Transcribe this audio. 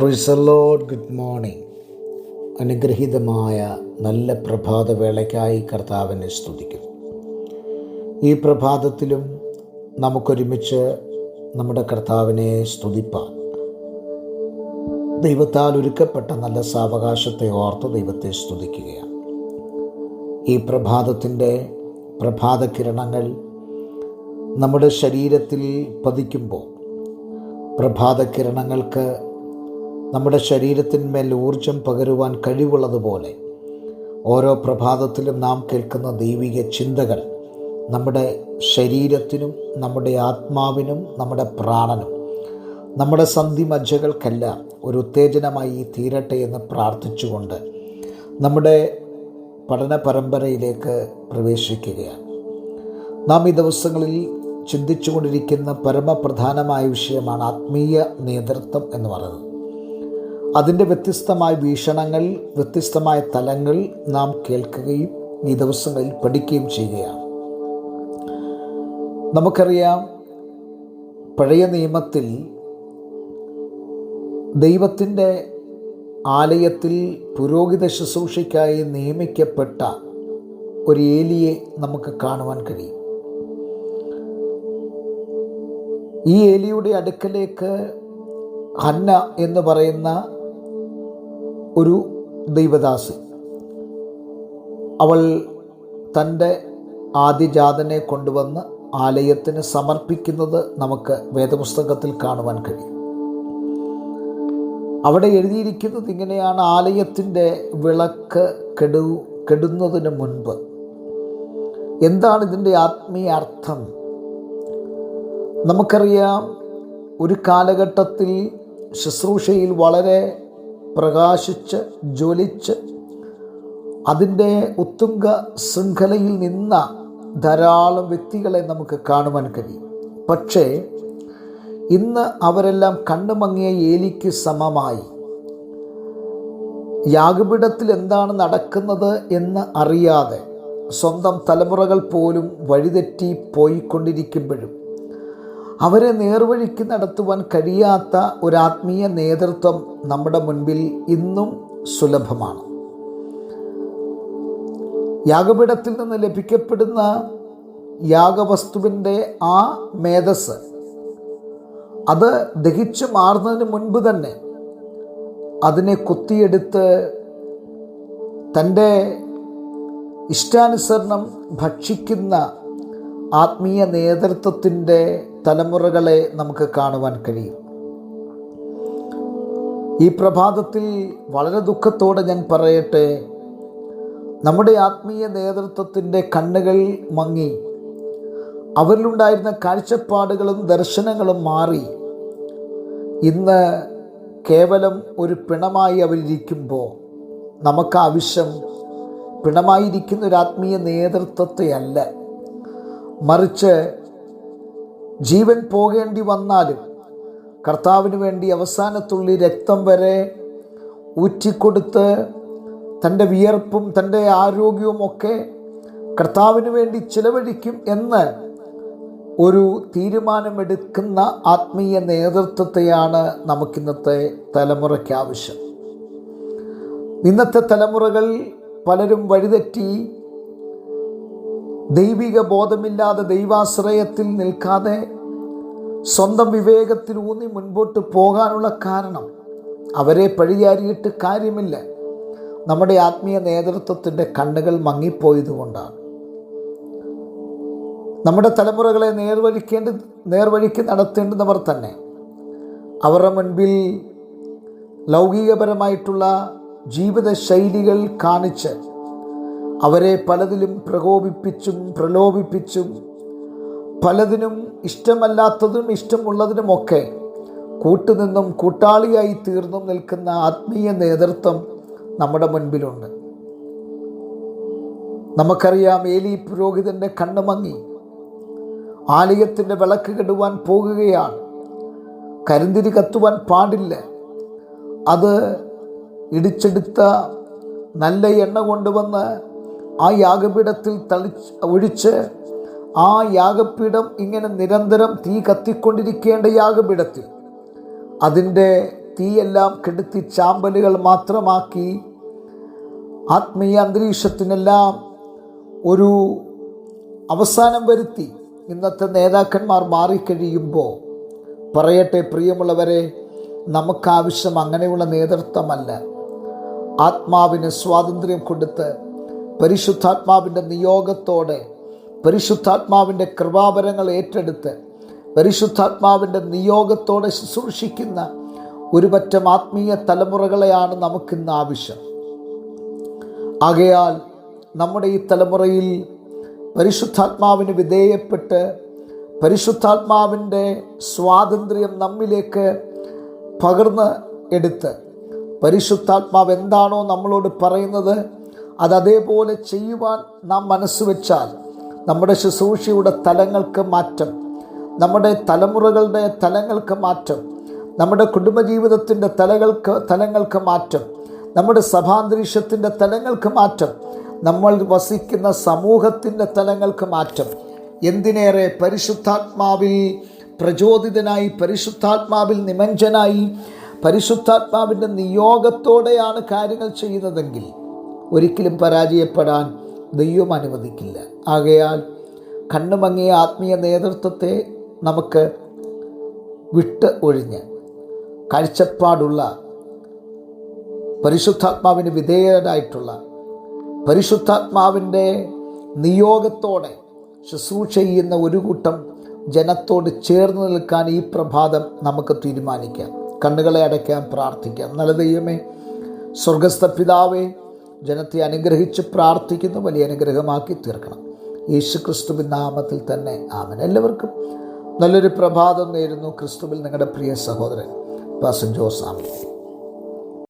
പ്രിസലോഡ് good morning അനുഗ്രഹീതമായ നല്ല പ്രഭാതവേളയ്ക്കായി കർത്താവിനെ സ്തുതിക്കുന്നു. ഈ പ്രഭാതത്തിലും നമുക്കൊരുമിച്ച് നമ്മുടെ കർത്താവിനെ സ്തുതിപ്പാൻ. ദൈവത്താൽ ഒരുക്കപ്പെട്ട നല്ല സാവകാശത്തെ ഓർത്ത് ദൈവത്തെ സ്തുതിക്കുകയാണ്. ഈ പ്രഭാതത്തിന്റെ പ്രഭാതകിരണങ്ങൾ നമ്മുടെ ശരീരത്തിൽ പതിക്കുമ്പോൾ പ്രഭാതകിരണങ്ങൾക്ക് നമ്മുടെ ശരീരത്തിന്മേൽ ഊർജം പകരുവാൻ കഴിവുള്ളതുപോലെ ഓരോ പ്രഭാതത്തിലും നാം കേൾക്കുന്ന ദൈവിക ചിന്തകൾ നമ്മുടെ ശരീരത്തിനും നമ്മുടെ ആത്മാവിനും നമ്മുടെ പ്രാണനും നമ്മുടെ സന്ധി മജ്ജകൾക്കെല്ലാം ഒരു ഉത്തേജനമായി തീരട്ടെ എന്ന് പ്രാർത്ഥിച്ചുകൊണ്ട് നമ്മുടെ പഠന പരമ്പരയിലേക്ക് പ്രവേശിക്കുകയാണ്. നാം ഈ ദിവസങ്ങളിൽ ചിന്തിച്ചുകൊണ്ടിരിക്കുന്ന പരമപ്രധാനമായ വിഷയമാണ് ആത്മീയ നേതൃത്വം എന്ന് പറയുന്നത്. അതിന്റെ വ്യത്യസ്തമായ വീക്ഷണങ്ങൾ വ്യത്യസ്തമായ തലങ്ങൾ നാം കേൾക്കുകയും ഈ ദിവസങ്ങളിൽ പഠിക്കുകയും ചെയ്യുകയാണ്. നമുക്കറിയാം പഴയ നിയമത്തിൽ ദൈവത്തിന്റെ ആലയത്തിൽ പുരോഹിത ശുശ്രൂഷയ്ക്കായി നിയമിക്കപ്പെട്ട ഒരു ഏലിയെ നമുക്ക് കാണുവാൻ കഴിയും. ഈ ഏലിയുടെ അടുക്കലേക്ക് ഹന്ന എന്ന് പറയുന്ന ഒരു ദൈവദാസി. അവൾ തന്റെ ആദ്യജാതനെ കൊണ്ടുവന്ന് ആലയത്തിന് സമർപ്പിക്കുന്നത് നമുക്ക് വേദപുസ്തകത്തിൽ കാണുവാൻ കഴിയും. അവിടെ എഴുതിയിരിക്കുന്നത് ഇങ്ങനെയാണ്. ആലയത്തിന്റെ വിളക്ക് കെടു കെടുന്നതിന് മുൻപ്. എന്താണ് ഇതിന്റെ ആത്മീയ അർത്ഥം? നമുക്കറിയാം ഒരു കാലഘട്ടത്തിൽ ശുശ്രൂഷയിൽ വളരെ പ്രകാശിച്ച് ജ്വലിച്ച് അതിന്റെ ഉത്തുംഗ ശൃംഖലയിൽ നിന്ന ധാരാളം വ്യക്തികളെ നമുക്ക് കാണുവാൻ കഴിയും. പക്ഷേ ഇന്ന് അവരെല്ലാം കണ്ണുമങ്ങിയ ഏലിക്ക് സമമായി. യാഗപീഠത്തിൽ എന്താണ് നടക്കുന്നത് എന്ന് അറിയാതെ സ്വന്തം തലമുറകൾ പോലും വഴിതെറ്റി പോയിക്കൊണ്ടിരിക്കുമ്പോഴും അവരെ നേർവഴിക്ക് നടത്തുവാൻ കഴിയാത്ത ഒരാത്മീയ നേതൃത്വം നമ്മുടെ മുൻപിൽ ഇന്നും സുലഭമാണ്. യാഗപീഠത്തിൽ നിന്ന് ലഭിക്കപ്പെടുന്ന യാഗവസ്തുവിന്റെ ആ മേധസ് അത് ദഹിച്ചു മാറുന്നതിന് മുൻപ് തന്നെ അതിനെ കുത്തിയെടുത്ത് തന്റെ ഇഷ്ടാനുസരണം ഭക്ഷിക്കുന്ന ആത്മീയ നേതൃത്വത്തിന്റെ തലമുറകളെ നമുക്ക് കാണുവാൻ കഴിയും. ഈ പ്രഭാതത്തിൽ വളരെ ദുഃഖത്തോടെ ഞാൻ പറയട്ടെ നമ്മുടെ ആത്മീയ നേതൃത്വത്തിന്റെ കണ്ണുകൾ മങ്ങി അവരിലുണ്ടായിരുന്ന കാഴ്ചപ്പാടുകളും ദർശനങ്ങളും മാറി ഇന്ന് കേവലം ഒരു പിണമായി അവരിയ്ക്കുമ്പോൾ നമുക്ക് ആവശ്യം പിണമായിരിക്കുന്ന ഒരു ആത്മീയ നേതൃത്വത്തെ അല്ല. മറിച്ച് ജീവൻ പോകേണ്ടി വന്നാലും കർത്താവിന് വേണ്ടി അവസാനത്തുള്ളി രക്തം വരെ ഊറ്റിക്കൊടുത്ത് തന്റെ വിയർപ്പും തന്റെ ആരോഗ്യവും ഒക്കെ കർത്താവിന് വേണ്ടി ചിലവഴിക്കും എന്ന് ഒരു തീരുമാനമെടുക്കുന്ന ആത്മീയ നേതൃത്വത്തെയാണ് നമുക്കിന്നത്തെ തലമുറയ്ക്ക് ആവശ്യം ഇന്നത്തെ തലമുറകൾ പലരും വഴിതെറ്റി ദൈവിക ബോധമില്ലാതെ ദൈവാശ്രയത്തിൽ നിൽക്കാതെ സ്വന്തം വിവേകത്തിൽ ഊന്നി മുൻപോട്ട് പോകാനുള്ള കാരണം അവരെ പഴിചാരിയിട്ട് കാര്യമില്ല. നമ്മുടെ ആത്മീയ നേതൃത്വത്തിന്റെ കണ്ണുകൾ മങ്ങിപ്പോയതുകൊണ്ടാണ് നമ്മുടെ തലമുറകളെ നേർവഴിക്കേണ്ട നേർവഴിക്ക് നടത്തേണ്ടുന്നവർ തന്നെ. അവരുടെ മുൻപിൽ ലൗകികപരമായിട്ടുള്ള ജീവിത ശൈലികൾ കാണിച്ച് അവരെ പലതിലും പ്രകോപിപ്പിച്ചും പ്രലോഭിപ്പിച്ചും പലതിനും ഇഷ്ടമല്ലാത്തതും ഇഷ്ടമുള്ളതിനുമൊക്കെ കൂട്ടുനിന്നും കൂട്ടാളിയായി തീർന്നും നിൽക്കുന്ന ആത്മീയ നേതൃത്വം നമ്മുടെ മുൻപിലുണ്ട്. നമുക്കറിയാം ഏലി പുരോഹിതന്റെ കണ്ണുമങ്ങി ആലയത്തിന്റെ വിളക്ക് കെടുവാൻ പോകുകയാണ്. കരിന്തിരി കത്തുവാൻ പാടില്ല. അത് ഇടിച്ചെടുത്ത നല്ല എണ്ണ കൊണ്ടുവന്ന് ആ യാഗപീഠത്തിൽ തളിച്ച് ഒഴിച്ച് ആ യാഗപീഠം ഇങ്ങനെ നിരന്തരം തീ കത്തിക്കൊണ്ടിരിക്കേണ്ട യാഗപീഠത്തിൽ അതിന്റെ തീയെല്ലാം കെടുത്തി ചാമ്പലുകൾ മാത്രമാക്കി ആത്മീയ അന്തരീക്ഷത്തിനെല്ലാം ഒരു അവസാനം വരുത്തി. ഇന്നത്തെ നേതാക്കന്മാർ മാറിക്കഴിയുമ്പോൾ പറയട്ടെ പ്രിയമുള്ളവരെ നമുക്കാവശ്യം അങ്ങനെയുള്ള നേതൃത്വമല്ല. ആത്മാവിന് സ്വാതന്ത്ര്യം കൊടുത്ത് പരിശുദ്ധാത്മാവിന്റെ നിയോഗത്തോടെ പരിശുദ്ധാത്മാവിന്റെ കൃപാപരങ്ങൾ ഏറ്റെടുത്ത് പരിശുദ്ധാത്മാവിന്റെ നിയോഗത്തോടെ ശുശ്രൂഷിക്കുന്ന ഒരുപറ്റം ആത്മീയ തലമുറകളെയാണ് നമുക്കിന്ന് ആവശ്യം. ആകയാൽ നമ്മുടെ ഈ തലമുറയിൽ പരിശുദ്ധാത്മാവിന് വിധേയപ്പെട്ട് പരിശുദ്ധാത്മാവിന്റെ സ്വാതന്ത്ര്യം നമ്മിലേക്ക് പകർന്ന് എടുത്ത് പരിശുദ്ധാത്മാവ് എന്താണോ നമ്മളോട് പറയുന്നത് അത് അതേപോലെ ചെയ്യുവാൻ നാം മനസ്സ് വെച്ചാൽ നമ്മുടെ ശുശ്രൂഷയുടെ തലങ്ങൾക്ക് മാറ്റം നമ്മുടെ തലമുറകളുടെ തലങ്ങൾക്ക് മാറ്റം നമ്മുടെ കുടുംബജീവിതത്തിന്റെ തലകൾക്ക് തലങ്ങൾക്ക് മാറ്റം നമ്മുടെ സഭാന്തരീക്ഷത്തിന്റെ തലങ്ങൾക്ക് മാറ്റം നമ്മൾ വസിക്കുന്ന സമൂഹത്തിന്റെ തലങ്ങൾക്ക് മാറ്റം. എന്തിനേറെ പരിശുദ്ധാത്മാവിൽ പ്രചോദിതനായി പരിശുദ്ധാത്മാവിൽ നിമഞ്ജനായി പരിശുദ്ധാത്മാവിന്റെ നിയോഗത്തോടെയാണ് കാര്യങ്ങൾ ചെയ്യുന്നതെങ്കിൽ ഒരിക്കലും പരാജയപ്പെടാൻ ദൈവം അനുവദിക്കില്ല. ആകയാൽ കണ്ണുമങ്ങിയ ആത്മീയ നേതൃത്വത്തെ നമുക്ക് വിട്ട് ഒഴിഞ്ഞ് കാഴ്ചപ്പാടുള്ള പരിശുദ്ധാത്മാവിന് വിധേയരായിട്ടുള്ള പരിശുദ്ധാത്മാവിന്റെ നിയോഗത്തോടെ ശുശ്രൂഷ ചെയ്യുന്ന ഒരു കൂട്ടം ജനത്തോട് ചേർന്ന് നിൽക്കാൻ ഈ പ്രഭാതം നമുക്ക് തീരുമാനിക്കാം. കണ്ണുകളെ അടയ്ക്കാൻ പ്രാർത്ഥിക്കാം. നല്ല ദൈവമേ സ്വർഗസ്ഥ പിതാവേ ജനത്തെ അനുഗ്രഹിച്ച് പ്രാർത്ഥിക്കുന്നു വലിയ അനുഗ്രഹമാക്കി തീർക്കണം. യേശു ക്രിസ്തുവിൻ നാമത്തിൽ തന്നെ ആമൻ. എല്ലാവർക്കും നല്ലൊരു പ്രഭാതം നേരുന്നു. ക്രിസ്തുവിൽ നിങ്ങളുടെ പ്രിയ സഹോദരൻ പാസൻ ജോസ്